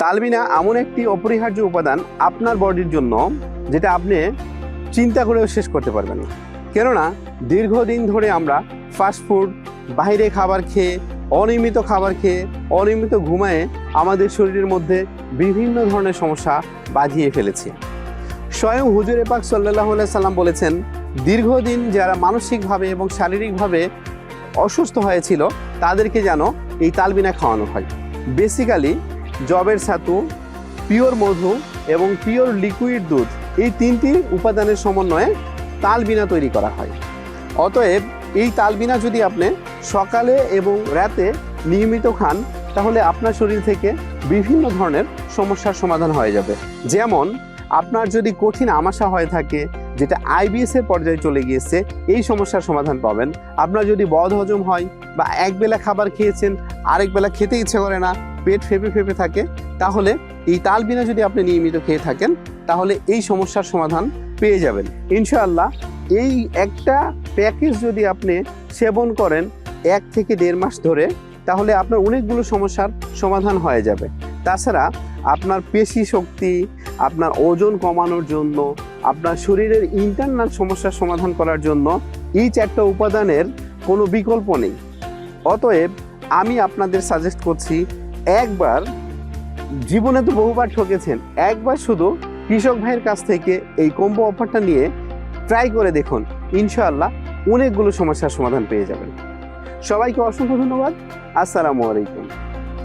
তালমিনা এমন একটি অপরিহার্য উপাদান আপনার বডির জন্য যেটা আপনি চিন্তা করেও শেষ করতে পারবেন না। কেননা, দীর্ঘদিন ধরে আমরা ফাস্টফুড বাইরে খাবার খেয়ে, অনিয়মিত খাবার খেয়ে, অনিয়মিত ঘুমায়ে আমাদের শরীরের মধ্যে বিভিন্ন ধরনের সমস্যা বাঁধিয়ে ফেলেছে। স্বয়ং হুজুরে পাক সাল্লাহ সাল্লাম বলেছেন, দীর্ঘদিন যারা মানসিকভাবে এবং শারীরিকভাবে অসুস্থ হয়েছিল, তাদেরকে যেন এই তালবিনা খাওয়ানো হয়। বেসিক্যালি জবের ছাতু পিওর মধু এবং পিওর লিকুইড দুধ, এই তিনটি উপাদানের সমন্বয়ে তালবিনা তৈরি করা হয়। অতএব, এই তালবিনা যদি আপনি সকালে এবং রাতে নিয়মিত খান, তাহলে আপনার শরীর থেকে বিভিন্ন ধরনের সমস্যার সমাধান হয়ে যাবে। যেমন, আপনার যদি কঠিন আমাশা হয়ে থাকে যেটা আইবিএস এর পর্যায়ে চলে গিয়েছে, এই সমস্যার সমাধান পাবেন। আপনার যদি বদ হজম হয় বা একবেলা খাবার খেয়েছেন, আরেক বেলা খেতে ইচ্ছে করে না, পেট ফেপে ফেপে থাকে, তাহলে এই তালবিনা যদি আপনি নিয়মিত খেয়ে থাকেন, তাহলে এই সমস্যার সমাধান পেয়ে যাবেন। ইনশাআল্লাহ, এই একটা প্যাকেজ যদি আপনি সেবন করেন এক থেকে দেড় মাস ধরে, তাহলে আপনার অনেকগুলো সমস্যার সমাধান হয়ে যাবে। তাছাড়া আপনার পেশি শক্তি, আপনার ওজন কমানোর জন্য আপনার শরীরের ইন্টারনাল সমস্যার সমাধান করার জন্য এই চারটা উপাদানের কোনো বিকল্প নেই। অতএব আমি আপনাদের সাজেস্ট করছি, একবার জীবনে তো বহুবার ঠকেছেন, একবার শুধু কৃষক ভাইয়ের কাছ থেকে এই কম্বো অফারটা নিয়ে ট্রাই করে দেখুন, ইনশাআল্লাহ অনেকগুলো সমস্যার সমাধান পেয়ে যাবেন। সবাইকে অসংখ্য ধন্যবাদ, আসসালামু আলাইকুম।